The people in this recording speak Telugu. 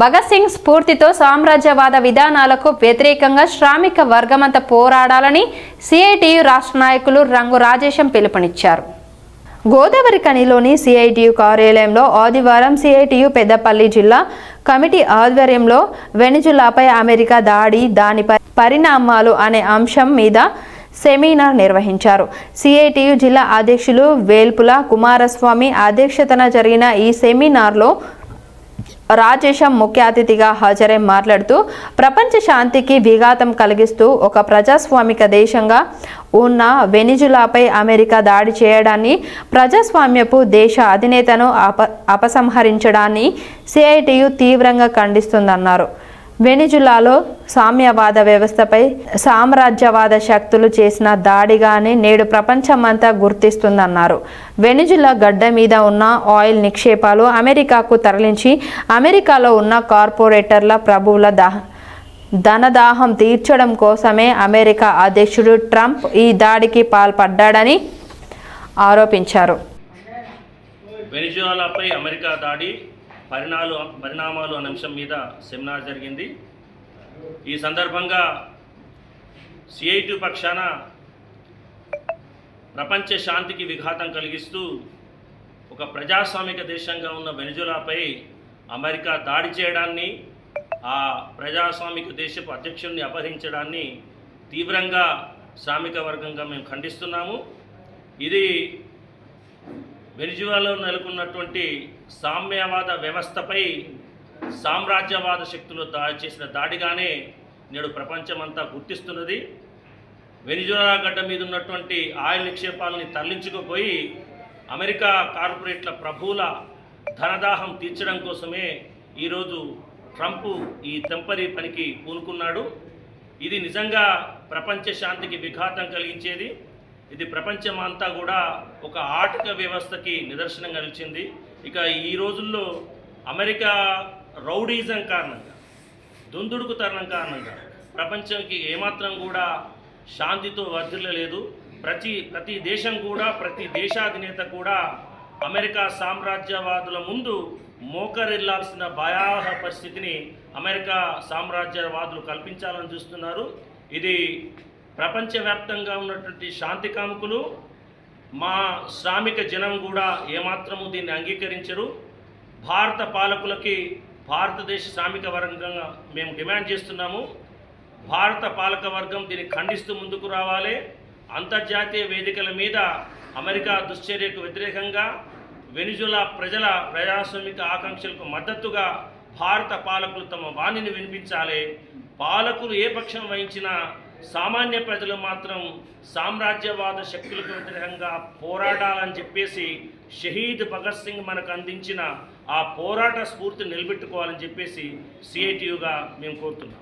భగత్ సింగ్ స్ఫూర్తితో సామ్రాజ్యవాద విధానాలకు వ్యతిరేకంగా శ్రామిక వర్గమంతా పోరాడాలని సిఐటియు రాష్ట్ర నాయకులు రంగు రాజేశం పిలుపునిచ్చారు. గోదావరి కనిలోని సిఐటియు కార్యాలయంలో ఆదివారం సిఐటియు పెద్దపల్లి జిల్లా కమిటీ ఆధ్వర్యంలో వెనిజులాపై అమెరికా దాడి దాని పరిణామాలు అనే అంశం మీద సెమినార్ నిర్వహించారు. సిఐటియు జిల్లా అధ్యక్షులు వేల్పుల కుమారస్వామి అధ్యక్షతన జరిగిన ఈ సెమినార్లో రాజేశం ముఖ్య అతిథిగా హాజరై మాట్లాడుతూ ప్రపంచ శాంతికి విఘాతం కలిగిస్తూ ఒక ప్రజాస్వామిక దేశంగా ఉన్న వెనిజులాపై అమెరికా దాడి చేయడాన్ని ప్రజాస్వామ్యపు దేశ అధినేతను అప అపసంహరించడాన్ని సిఐటియు తీవ్రంగా ఖండిస్తుందన్నారు. వెనిజులాలో సామ్యవాద వ్యవస్థపై సామ్రాజ్యవాద శక్తులు చేసిన దాడిగానే నేడు ప్రపంచమంతా గుర్తిస్తుందన్నారు. వెనిజులా గడ్డ మీద ఉన్న ఆయిల్ నిక్షేపాలు అమెరికాకు తరలించి అమెరికాలో ఉన్న కార్పొరేటర్ల ప్రభువుల దాహ ధనదాహం తీర్చడం కోసమే అమెరికా అధ్యక్షుడు ట్రంప్ ఈ దాడికి పాల్పడ్డాడని ఆరోపించారు. వెనిజులాపై అమెరికా దాడి పరిణాలు పరిణామాలు అనే అంశం మీద సెమినార్ జరిగింది. ఈ సందర్భంగా సిఐటి పక్షాన ప్రపంచ శాంతికి విఘాతం కలిగిస్తూ ఒక ప్రజాస్వామిక దేశంగా ఉన్న వెనుజులాపై అమెరికా దాడి చేయడాన్ని ఆ ప్రజాస్వామిక దేశపు అధ్యక్షుడిని అపహరించడాన్ని తీవ్రంగా శ్రామిక వర్గంగా మేము ఖండిస్తున్నాము. ఇది వెనిజువాలో నెలకొన్నటువంటి సామ్యవాద వ్యవస్థపై సామ్రాజ్యవాద శక్తులు దా చేసిన దాడిగానే నేడు ప్రపంచమంతా గుర్తిస్తున్నది. వెనిజులా గడ్డ మీద ఉన్నటువంటి ఆయిల్ నిక్షేపాలని తరలించుకుపోయి అమెరికా కార్పొరేట్ల ప్రభువుల ధనదాహం తీర్చడం కోసమే ఈరోజు ట్రంప్ ఈ తెంపరి పనికి పూనుకున్నాడు. ఇది నిజంగా ప్రపంచ శాంతికి విఘాతం కలిగించేది. ఇది ప్రపంచమంతా కూడా ఒక ఆర్థిక వ్యవస్థకి నిదర్శనంగా నిలిచింది ఇక ఈ రోజుల్లో అమెరికా రౌడీజం కారణంగా దుందుడుకు తరణం కారణంగా ప్రపంచానికి ఏమాత్రం కూడా శాంతితో వర్ధిల్లలేదు. ప్రతి ప్రతి దేశం కూడా ప్రతి దేశాధినేత కూడా అమెరికా సామ్రాజ్యవాదుల ముందు మోకరిల్లాల్సిన భయావహ పరిస్థితిని అమెరికా సామ్రాజ్యవాదులు కల్పించాలని చూస్తున్నారు. ఇది ప్రపంచవ్యాప్తంగా ఉన్నటువంటి శాంతి కాముకులు మా శ్రామిక జనం కూడా ఏమాత్రము దీన్ని అంగీకరించరు. భారత పాలకులకి భారతదేశ శ్రామిక వర్గంగా మేము డిమాండ్ చేస్తున్నాము. భారత పాలక వర్గం దీన్ని ఖండిస్తూ ముందుకు రావాలి. అంతర్జాతీయ వేదికల మీద అమెరికా దుశ్చర్యకు వ్యతిరేకంగా వెనిజులా ప్రజల ప్రజాస్వామిక ఆకాంక్షలకు మద్దతుగా భారత పాలకులు తమ వాణిని వినిపించాలి. పాలకులు ఏ పక్షం వహించినా సామాన్య ప్రజలు మాత్రం సామ్రాజ్యవాద శక్తులకు వ్యతిరేకంగా పోరాడాలని చెప్పేసి షహీద్ భగత్ సింగ్ మనకు అందించిన ఆ పోరాట స్ఫూర్తిని నిలబెట్టుకోవాలని చెప్పేసి సిఐటియుగా మేము కోరుతున్నాం.